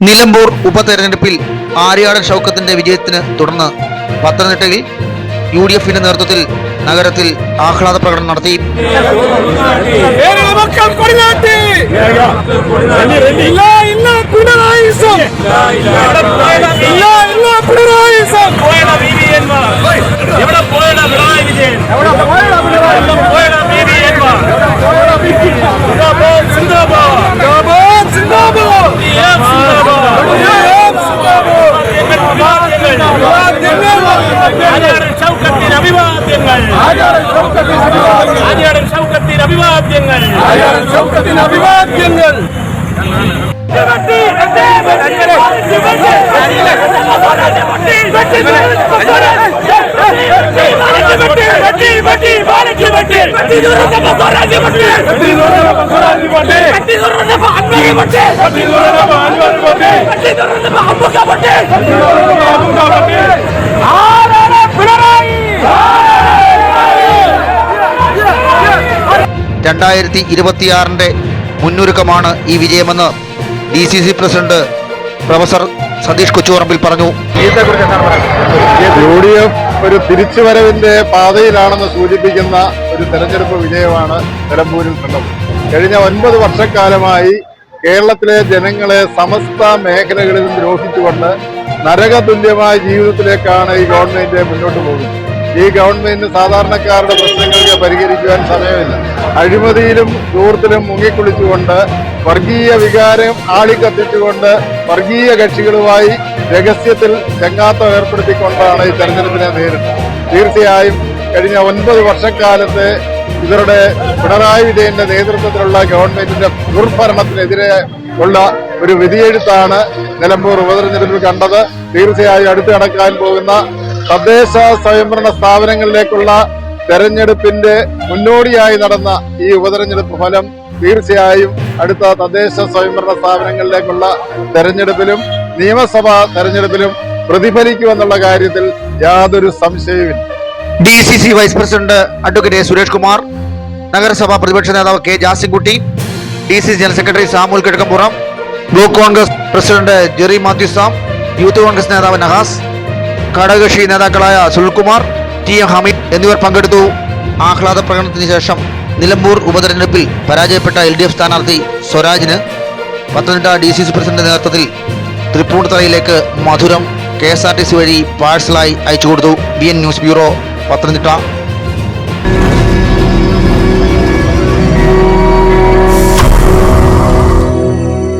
നിലമ്പൂർ ഉപതെരഞ്ഞെടുപ്പിൽ ആര്യാടൻ ഷൗക്കത്തിന്റെ വിജയത്തിന് തുടർന്ന് പത്തനംതിട്ടയിൽ യു ഡി എഫിന്റെ നേതൃത്വത്തിൽ നഗരത്തിൽ ആഹ്ലാദ പ്രകടനം നടത്തി. ഇല്ല ഇല്ല. சவுக்கத்தில் அபிவாத்தியங்கள். ஆதியாளர் சவுக்கத்தில் அபிவாத்தியங்கள். ஆதியாளர் சவுக்கத்தில் രണ്ടായിരത്തി ഇരുപത്തിയാറിന്റെ മുന്നൊരുക്കമാണ് ഈ വിജയമെന്ന് D C C president professor Satheesh Kochuparambil പറഞ്ഞു. യു ഡി എഫ് ഒരു തിരിച്ചുവരവിന്റെ പാതയിലാണെന്ന് സൂചിപ്പിക്കുന്ന ഒരു തെരഞ്ഞെടുപ്പ് വിജയമാണ് നിലമ്പൂരിൽ കണ്ടത്. കഴിഞ്ഞ ഒൻപത് വർഷക്കാലമായി കേരളത്തിലെ ജനങ്ങളെ സമസ്ത മേഖലകളിൽ ദ്രോഹിച്ചുകൊണ്ട് നരകതുല്യമായ ജീവിതത്തിലേക്കാണ് ഈ ഗവൺമെന്റ് മുന്നോട്ട് പോകുന്നത്. ഈ ഗവൺമെന്റിന് സാധാരണക്കാരുടെ പ്രശ്നങ്ങൾക്ക് പരിഹരിക്കുവാൻ സമയമില്ല. അഴിമതിയിലും ദൂരത്തിലും മുങ്ങിക്കുളിച്ചുകൊണ്ട് വർഗീയ വികാരം ആളിക്കത്തിച്ചുകൊണ്ട് വർഗീയ കക്ഷികളുമായി രഹസ്യത്തിൽ ചങ്ങാത്തം ഏർപ്പെടുത്തിക്കൊണ്ടാണ് ഈ തെരഞ്ഞെടുപ്പിനെ നേരിട്ടത്. തീർച്ചയായും കഴിഞ്ഞ ഒൻപത് വർഷക്കാലത്തെ ഇവരുടെ പിണറായി വിജയന്റെ നേതൃത്വത്തിലുള്ള ഗവൺമെന്റിന്റെ ദുർഭരണത്തിനെതിരെ ഉള്ള ഒരു വിധിയെഴുത്താണ് നിലമ്പൂർ ഉപതെരഞ്ഞെടുപ്പിൽ കണ്ടത്. തീർച്ചയായും അടുത്ത് കടക്കാൻ പോകുന്ന തദ്ദേശ സ്വയംഭരണ സ്ഥാപനങ്ങളിലേക്കുള്ള തെരഞ്ഞെടുപ്പിന്റെ മുന്നോടിയായി നടന്ന ഈ ഉപതെരഞ്ഞെടുപ്പ് ഫലം തീർച്ചയായും അടുത്ത തദ്ദേശ സ്വയംഭരണ സ്ഥാപനങ്ങളിലേക്കുള്ള തെരഞ്ഞെടുപ്പിലും നിയമസഭാ തെരഞ്ഞെടുപ്പിലും പ്രതിഫലിക്കുമെന്നുള്ള കാര്യത്തിൽ യാതൊരു സംശയവുമില്ല D C C vice president advocate. Suresh Kumar നഗരസഭാ പ്രതിപക്ഷ നേതാവ് K Jasinkutty D C C general secretary Samuel Kizhakkampuram block Congress president Jerry Mathew Sam youth Congress നേതാവ് നഹാസ് ഘടകകക്ഷി നേതാക്കളായ സുൽകുമാർ ടി എം ഹമീദ് എന്നിവർ പങ്കെടുത്തു. ആഹ്ലാദ പ്രകടനത്തിന് ശേഷം നിലമ്പൂർ ഉപതെരഞ്ഞെടുപ്പിൽ പരാജയപ്പെട്ട എൽ ഡി എഫ് സ്ഥാനാർത്ഥി സ്വരാജിന് Pathanamthitta D C C president നേതൃത്വത്തിൽ തൃപ്പൂണിത്തറയിലേക്ക് മധുരം K S R T C വഴി പാഴ്സലായി അയച്ചു കൊടുത്തു. B N news bureau Pathanamthitta.